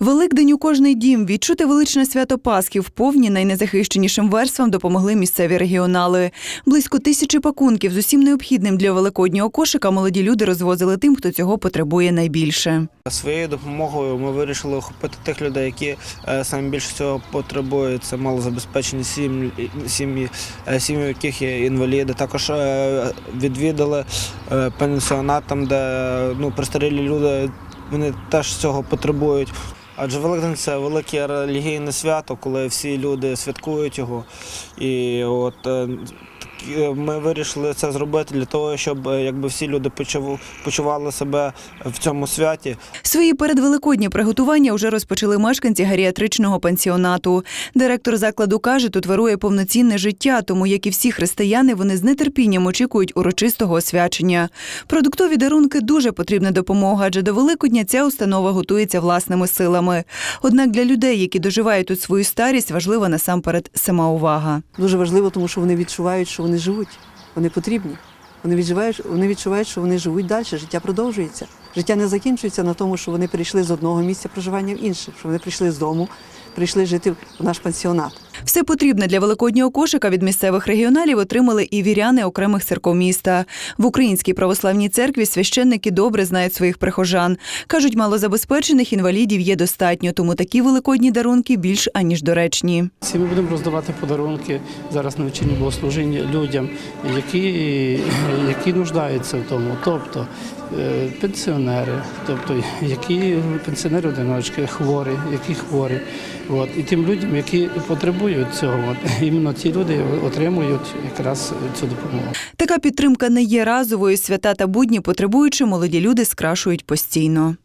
Великдень у кожний дім відчути величне свято Пасхи в повні найнезахищенішим верствам допомогли місцеві регіонали. Близько тисячі пакунків з усім необхідним для великоднього кошика молоді люди розвозили тим, хто цього потребує найбільше. Своєю допомогою ми вирішили охопити тих людей, які е, саме більше цього потребують. Це малозабезпечені сім'ї, е, сім'ї, яких є інваліди. Також е, відвідали пенсіонат, там, де ну, престарілі люди вони теж цього потребують. Адже Великдень це велике релігійне свято, коли всі люди святкують його. І от е, ми вирішили це зробити для того, щоб е, якби всі люди почув- почували себе в цьому святі. Свої передвеликодні приготування вже розпочали мешканці гаріатричного пансіонату. Директор закладу каже, тут вирує повноцінне життя, тому як і всі християни, вони з нетерпінням очікують урочистого освячення. Продуктові дарунки дуже потрібна допомога, адже до Великодня ця установа готується власними силами. Однак для людей, які доживають тут свою старість, важлива насамперед сама увага. Дуже важливо, тому що вони відчувають, що вони живуть, вони потрібні. Вони відчувають, вони відчувають, що вони живуть далі, життя продовжується. Життя не закінчується на тому, що вони прийшли з одного місця проживання в інше, що вони прийшли з дому, прийшли жити в наш пансіонат. Все потрібне для великоднього кошика від місцевих регіоналів отримали і віряни окремих церков міста. В Українській православній церкві священники добре знають своїх прихожан. Кажуть, малозабезпечених інвалідів є достатньо, тому такі великодні дарунки більш аніж доречні. Всі ми будемо роздавати подарунки зараз на вечірнє богослужіння людям, які, які нуждаються в тому, тобто е, пенсіонери, тобто які пенсіонери одиночки, хворі, які хворі. От. І тим людям, які потребують цього, от, іменно ці люди отримують якраз цю допомогу. Така підтримка не є разовою. Свята та будні потребуючи, молоді люди скрашують постійно.